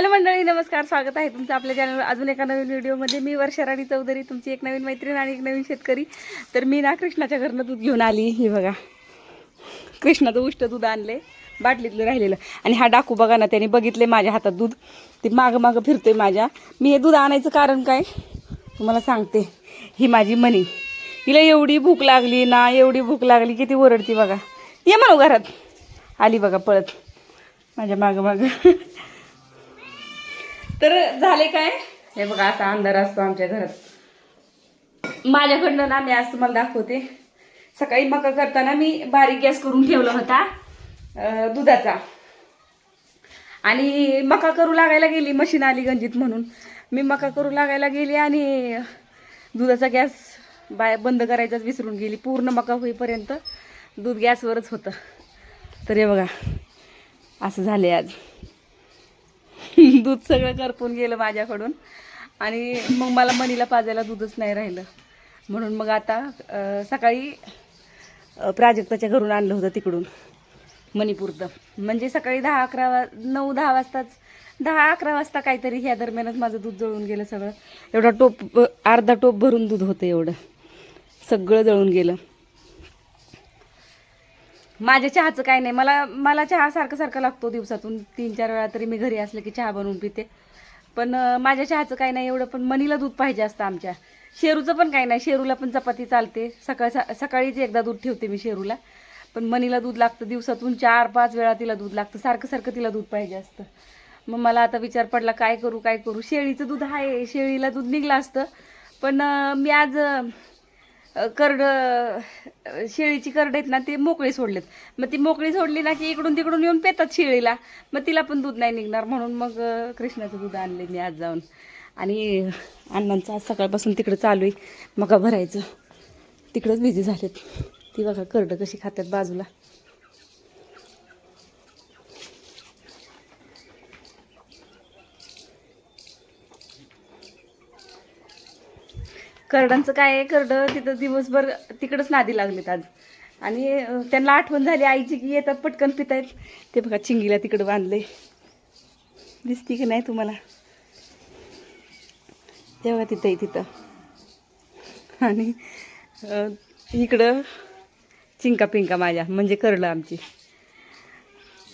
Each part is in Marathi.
हॅलो मंडळी नमस्कार स्वागत आहे तुमचं आपल्या चॅनलवर अजून एका नवीन व्हिडिओमध्ये. मी वर्षराणी चौधरी तुमची एक नवीन मैत्रीण आणि एक नवीन शेतकरी. तर मी ना कृष्णाच्या घरनं दूध घेऊन आली. ही बघा. कृष्णाचं उष्ट दूध आणले बाटलीतलं राहिलेलं. आणि हा डाकू बघा ना त्याने बघितले माझ्या हातात दूध. ते मागं मागं फिरतोय माझ्या. मी हे दूध आणायचं कारण काय? तुम्हाला सांगते. ही माझी मनी. हिला एवढी भूक लागली ना एवढी भूक लागली की ती ओरडती बघा. ये म्हणू घरात. आली बघा पळत. माझ्या मागं मागं. तर झाले काय? हे बघा असा अंधार असतो आमच्या घरात. माझ्याकडनं ना मी आज तुम्हाला दाखवते. सकाळी मका करताना मी बारीक गॅस करून ठेवला होता दुधाचा. आणि मका करू लागायला गेली मशीन आली गंजीत म्हणून. मी मका करू लागायला गेली आणि दुधाचा गॅस बाय बंद करायचाच विसरून गेली. पूर्ण मका होईपर्यंत दूध गॅसवरच होतं. तर हे बघा असं झाले आज. दूध सगळं करपून गेलं माझ्याकडून. आणि मग मला मनीला पाजायला दूधच नाही राहिलं. म्हणून मग आता सकाळी प्राजक्ताच्या घरून आणलं होतं तिकडून मणिपूरचं. म्हणजे सकाळी दहा अकरा वा नऊ दहा वाजताच दहा अकरा वाजता काहीतरी ह्या दरम्यानच माझं दूध जळून गेलं सगळं. एवढा टोप अर्धा टोप भरून दूध होतं एवढं. सगळं जळून गेलं. माझ्या चहाचं काय नाही. मला मला चहा सारखं सारखं लागतो दिवसातून. तीन चार वेळा तरी मी घरी असले की चहा बनवून पिते. पण माझ्या चहाचं काय नाही एवढं पण मनीला दूध पाहिजे असतं आमच्या. शेरूचं पण काय नाही. शेरूला पण चपाती चालते. सकाळ सकाळीच एकदा दूध ठेवते मी शेरूला. पण मनीला दूध लागतं दिवसातून चार पाच वेळा तिला दूध लागतं. सारखं सारखं तिला दूध पाहिजे असतं. मग मला आता विचार पडला काय करू काय करू? शेळीचं दूध आहे. शेळीला दूध निघलं असतं. पण मी आज करड शेळीची करड आहेत ना ते मोकळी सोडलेत. मग ती मोकळी सोडली ना की इकडून तिकडून येऊन पेतात शेळीला. मग तिला पण दूध नाही निघणार म्हणून मग कृष्णाचं दूध आणले मी आज जाऊन. आणि अण्णांचं आज सकाळपासून तिकडं चालू आहे. मका भरायचं. तिकडंच बिझी झालेत. ती बघा करडं कशी खातात बाजूला. करडांचं काय आहे करड तिथं दिवसभर तिकडंच नादी लागलेत आज. आणि त्यांना आठवण झाली आईची की येतात पटकन पितायत. ते बघा चिंगीला तिकडं बांधले दिसती की नाही तुम्हाला? तेव्हा तिथं तिथं. आणि इकडं चिंका पिंका माझ्या म्हणजे करलं आमची.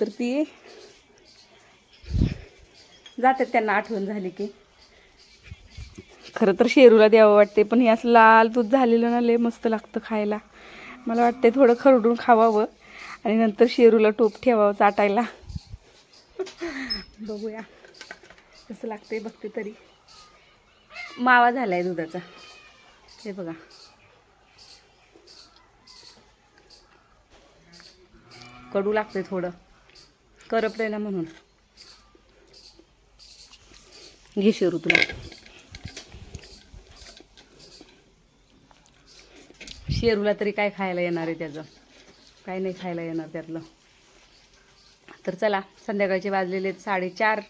तर ती जातात त्यांना आठवण झाली की. खरं तर शेरूला द्यावं वाटते पण हे असं लाल दूध झालेलं ना लय मस्त लागतं खायला. मला वाटते थोडं खरडून खावावं आणि नंतर शेरूला टोप ठेवावं चाटायला. बघूया. कसं लागतंय बघते तरी. मावा झालाय दुधाचा. हे बघा. कडू लागते थोडं. करपलं ना म्हणून. घे शेरू तुला. शेरूला तरी काय खायला येणार आहे त्याचं? काय नाही खायला येणार त्यातलं. तर चला संध्याकाळचे वाजलेले आहेत साडेचार.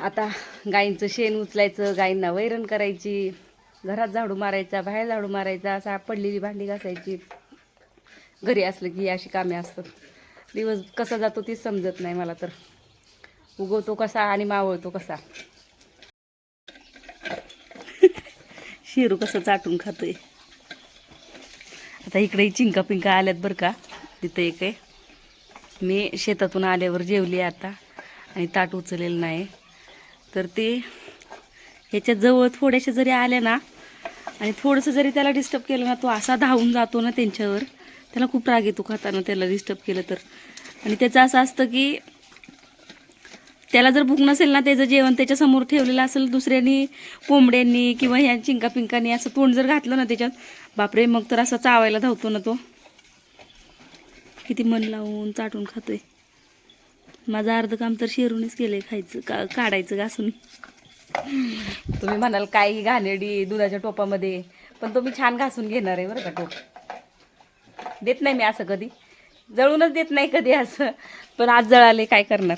आता गाईंचं शेण उचलायचं गायींना वैरण करायची घरात झाडू मारायचा बाहेर झाडू मारायचा असा पडलेली भांडी घासायची. घरी असलं की अशी कामे असतात. दिवस कसा जातो तीच समजत नाही मला तर. उगवतो कसा आणि मावळतो कसा. शेरू कसं चाटून खातोय. आता इकडे चिंका पिंका आल्यात बरं का. तिथं एक आहे. मी शेतातून आल्यावर जेवली आता आणि ताट उचललेलं नाही. तर ते ह्याच्या जवळ थोड्याशा जरी आल्या ना आणि थोडंसं जरी त्याला डिस्टर्ब केलं ना तो असा धावून जातो ना त्यांच्यावर. त्याला खूप राग येतो खाताना त्याला डिस्टर्ब केलं तर. आणि त्याचं असं असतं की त्याला जर भूक नसेल ना त्याचं जेवण त्याच्यासमोर ठेवलेलं असेल दुसऱ्यांनी कोंबड्यांनी किंवा ह्या चिंका पिंकानी असं तोंड जर घातलं ना त्याच्यात बापरे मग तर असं चावायला धावतो ना तो. किती मन लावून चाटून खातोय. माझं अर्ध काम तर शेरूनच केलंय खायचं का काढायचं घासून तुम्ही म्हणाल काही घाणेडी दुधाच्या टोपामध्ये पण तो मी छान घासून घेणार आहे बरं का टोप. देत नाही मी असं कधी. जळूनच देत नाही कधी असं. पण आज जळाले काय करणार?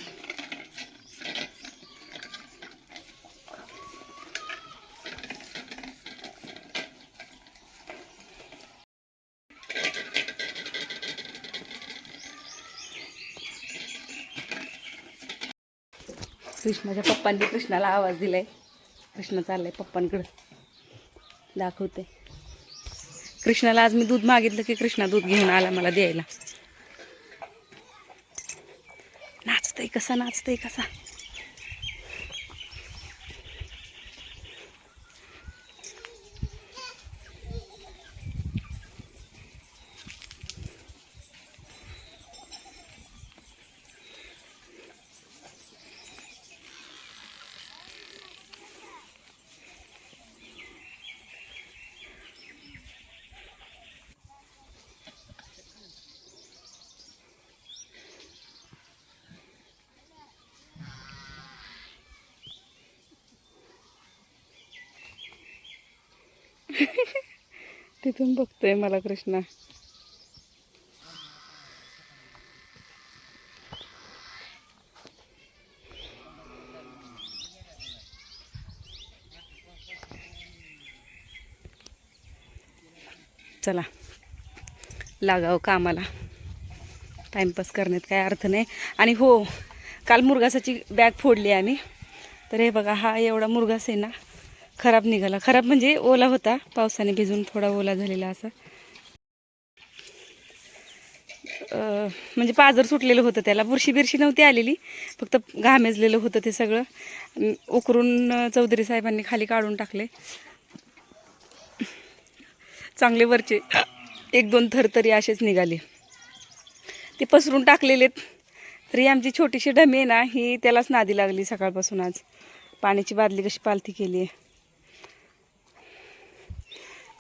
कृष्णाच्या पप्पांनी कृष्णाला आवाज दिलाय. कृष्ण चाललाय पप्पांकडं. दाखवते. कृष्णाला आज मी दूध मागितलं की कृष्णा दूध घेऊन आला मला द्यायला. नाचतंय कसा नाचतंय कसा. तिथून बघतोय मला कृष्णा. चला लागाव कामाला. टाईमपास करण्यात काय अर्थ नाही. आणि हो काल मुरगासाची बॅग फोडली आम्ही. तर हे बघा हा एवढा मुरगास आहे ना. खराब निघाला. खराब म्हणजे ओला होता. पावसाने भिजून थोडा ओला झालेला असा. म्हणजे पाजर सुटलेलं होतं त्याला. बुरशी बिरशी नव्हती आलेली. फक्त घामेजलेलं होतं ते सगळं. उकरून चौधरी साहेबांनी खाली काढून टाकले. चांगले वरचे एक दोन थर तरी असेच निघाले. ते पसरून टाकलेलेत तरी आमची छोटीशी डमी आहे ना ही त्यालाच नादी लागली सकाळपासून आज. पाण्याची बादली कशी पालथी केली आहे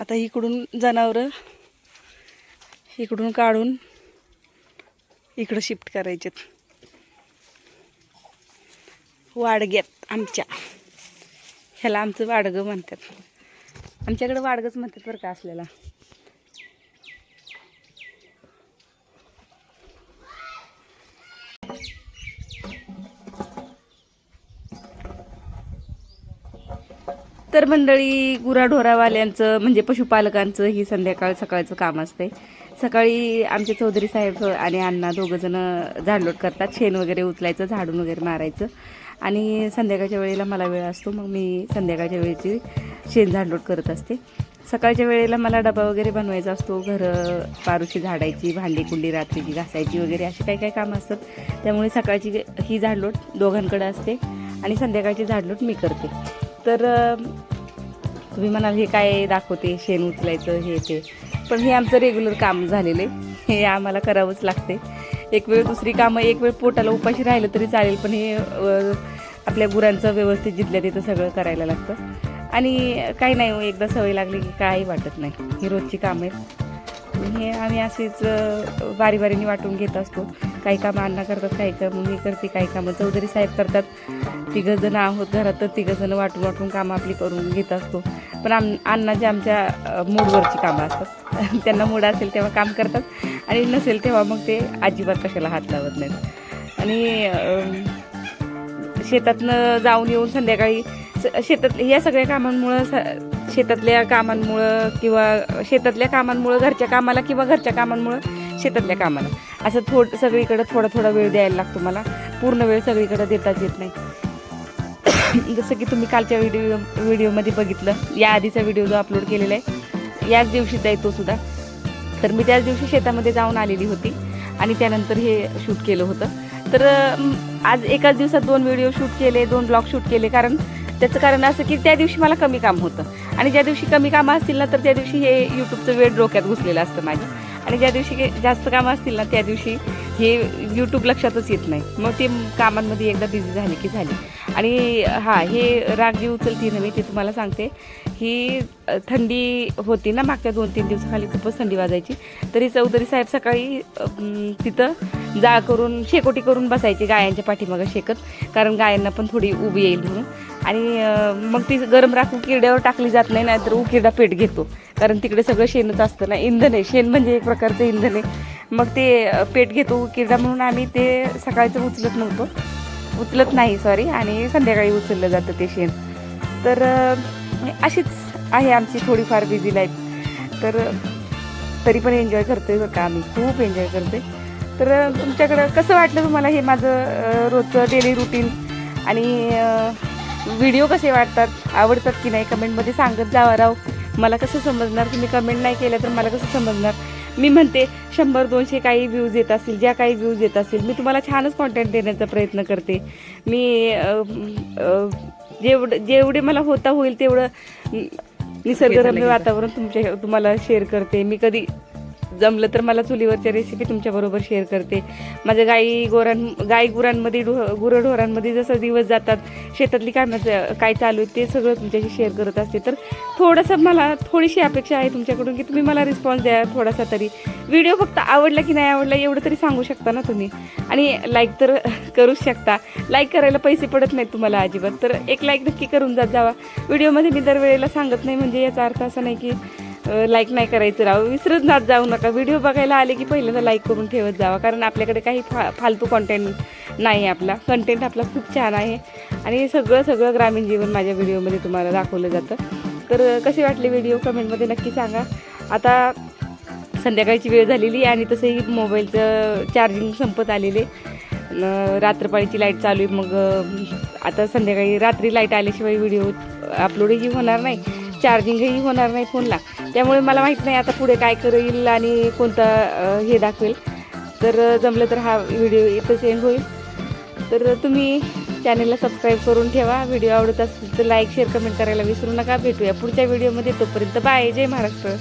आता इकडून जनावरं इकडून काढून इकडं शिफ्ट करायचेत. वाडग्यात आमच्या. ह्याला आमचं वाडगं म्हणतात. आमच्याकडे वाडगंच म्हणतात बरं का असलेला. तर मंडळी गुराढोरावाल्यांचं म्हणजे पशुपालकांचं ही संध्याकाळ सकाळचं काम असते. सकाळी आमचे चौधरी साहेब आणि अण्णा दोघंजणं झाडलोट करतात. शेण वगैरे उचलायचं झाडून वगैरे मारायचं. आणि संध्याकाळच्या वेळेला मला वेळ असतो मग मी संध्याकाळच्या वेळेची शेण झाडलोट करत असते. सकाळच्या वेळेला मला डबा वगैरे बनवायचा असतो घरं पारुशी झाडायची भांडी कुंडी रात्रीची घासायची वगैरे अशी काही काही कामं असतात. त्यामुळे सकाळची ही झाडलोट दोघांकडे असते आणि संध्याकाळची झाडलोट मी करते. तर तुम्ही म्हणाल हे काय दाखवते? शेण उचलायचं हे ते. पण हे आमचं रेग्युलर काम झालेलं आहे. हे आम्हाला करावंच लागते एक वेळ दुसरी कामं एक वेळ पोटाला उपाशी राहिलं तरी चालेल पण हे आपल्या गुरांचं व्यवस्थित जिथल्या तिथं सगळं करायला लागतं. आणि काही नाही एकदा सवय लागली की काही वाटत नाही. ही रोजची कामं आहेत. हे आम्ही असेच बारी बारीने वाटून घेत असतो. काही कामं अण्णा करतात काही कामं मी करते काही कामं. चौधरी साहेब करतात. तिघंजणं आहोत घरात तर तिघंजणं वाटून वाटून कामं आपली करून घेत असतो. पण आम अण्णाची आमच्या मूडवरची कामं असतात. त्यांना मूड असेल तेव्हा काम करतात आणि नसेल तेव्हा मग ते अजिबात कशाला हात लावत नाहीत. आणि शेतातनं जाऊन येऊन संध्याकाळी स- शेतात या सगळ्या कामांमुळं स- शेतातल्या कामांमुळं किंवा शेतातल्या कामांमुळं घरच्या कामाला किंवा घरच्या कामांमुळं शेतातल्या कामाला. असं थोड सगळीकडं थोडा थोडा वेळ द्यायला लागतो मला. पूर्ण वेळ सगळीकडं देताच येत नाही. जसं की तुम्ही कालच्या व्हिडिओ व्हिडिओमध्ये बघितलं या आधीचा व्हिडिओ जो अपलोड केलेला आहे याच दिवशीचा आहे तो सुद्धा. तर मी त्याच दिवशी शेतामध्ये जाऊन आलेली होती आणि त्यानंतर हे शूट केलं होतं. तर आज एकाच दिवसात दोन व्हिडिओ शूट केले दोन ब्लॉग शूट केले कारण त्याचं कारण असं की त्या दिवशी मला कमी काम होतं. आणि ज्या दिवशी कमी कामं असतील ना तर त्या दिवशी हे यूट्यूबचं वेळ डोक्यात घुसलेलं असतं माझ्या. आणि ज्या दिवशी जास्त कामं असतील ना त्या दिवशी हे यूट्यूब लक्षातच येत नाही. मग ते कामांमध्ये एकदा बिझी झाली की झाली. आणि हां हे राग जी उचलती ना मी ते तुम्हाला सांगते. ही थंडी होती ना मागच्या दोन तीन दिवसाखाली खूपच थंडी वाजायची. तरी चौधरी साहेब सकाळी तिथं जाळ करून शेकोटी करून बसायची गायांच्या पाठीमागं शेकत. कारण गायांना पण थोडी उभी येईल म्हणून. आणि मग ती गरम राखू किरड्यावर टाकली जात नाही नाहीतर उकिरडा पेट घेतो. कारण तिकडे सगळं शेणच असतं ना इंधन आहे. शेण म्हणजे एक प्रकारचं इंधन आहे. मग ते पेट घेतो किरडा म्हणून आम्ही ते सकाळचं उचलत नव्हतो. उचलत नाही सॉरी आणि संध्याकाळी उचललं जातं ते शेण. तर अशीच आहे आमची थोडीफार बिझी लाईफ तर तरी पण एन्जॉय करतोय बरं का आम्ही. खूप एन्जॉय करतोय. तर तुमच्याकडं कसं वाटलं तुम्हाला हे माझं रोजचं डेली रुटीन आणि व्हिडिओ कसे वाटतात? आवडतात की नाही? कमेंटमध्ये सांगत जावा राव. मला कसं समजणार? तुम्ही कमेंट नाही केलं तर मला कसं समजणार? मी म्हणते शंभर दोनशे काही व्ह्यूज येत असतील ज्या काही व्ह्यूज येत असतील मी तुम्हाला छानच कॉन्टेंट देण्याचा प्रयत्न करते. मी जेवढं जेवढे मला होता होईल तेवढं निसर्गरम्य वातावरण तुमच्या तुम्हाला शेअर करते. मी कधी जमलं तर मला चुलीवरच्या रेसिपी तुमच्याबरोबर शेअर करते. माझ्या गाई गोरां गाई गुरांमध्ये ढो गुरंढोरांमध्ये जसं दिवस जातात शेतातली कामाचं काय चालू आहे ते सगळं तुमच्याशी शेअर करत असते. तर थोडंसं मला थोडीशी अपेक्षा आहे तुमच्याकडून की तुम्ही मला रिस्पॉन्स द्या थोडासा तरी. व्हिडिओ फक्त आवडला की नाही आवडला एवढं तरी सांगू शकता ना तुम्ही? आणि लाईक तर करूच शकता. लाईक करायला पैसे पडत नाहीत तुम्हाला अजिबात. तर एक लाईक नक्की करून जात जावा. व्हिडिओमध्ये मी दरवेळेला सांगत नाही म्हणजे याचा अर्थ असा नाही की लाईक नाही करायचं राहू विसरत जात जाऊ नका. व्हिडिओ बघायला आले की पहिल्यांदा लाईक करून ठेवत जावा. कारण आपल्याकडे काही फा फालतू कॉन्टेंट नाही आपला. कंटेंट आपला खूप छान आहे. आणि सगळं सगळं ग्रामीण जीवन माझ्या व्हिडिओमध्ये तुम्हाला दाखवलं जातं. तर कसे वाटले व्हिडिओ कमेंटमध्ये नक्की सांगा. आता संध्याकाळची वेळ झालेली आहे आणि तसंही मोबाईलचं चार्जिंग संपत आलेले. रात्रपाळीची लाइट चालू आहे. मग आता संध्याकाळी रात्री लाइट आल्याशिवाय व्हिडिओ अपलोडही होणार नाही. चार्जिंगही होणार नाही फोनला. त्यामुळे मला माहीत नाही आता पुढे काय करेल आणि कोणता हे दाखवेल. तर जमलं तर हा व्हिडिओ इथंच एंड होईल. तर तुम्ही चॅनलला सबस्क्राईब करून ठेवा. व्हिडिओ आवडत असतील तर लाईक शेअर कमेंट करायला विसरू नका. भेटूया पुढच्या व्हिडिओमध्ये तोपर्यंत बाय जय महाराष्ट्र.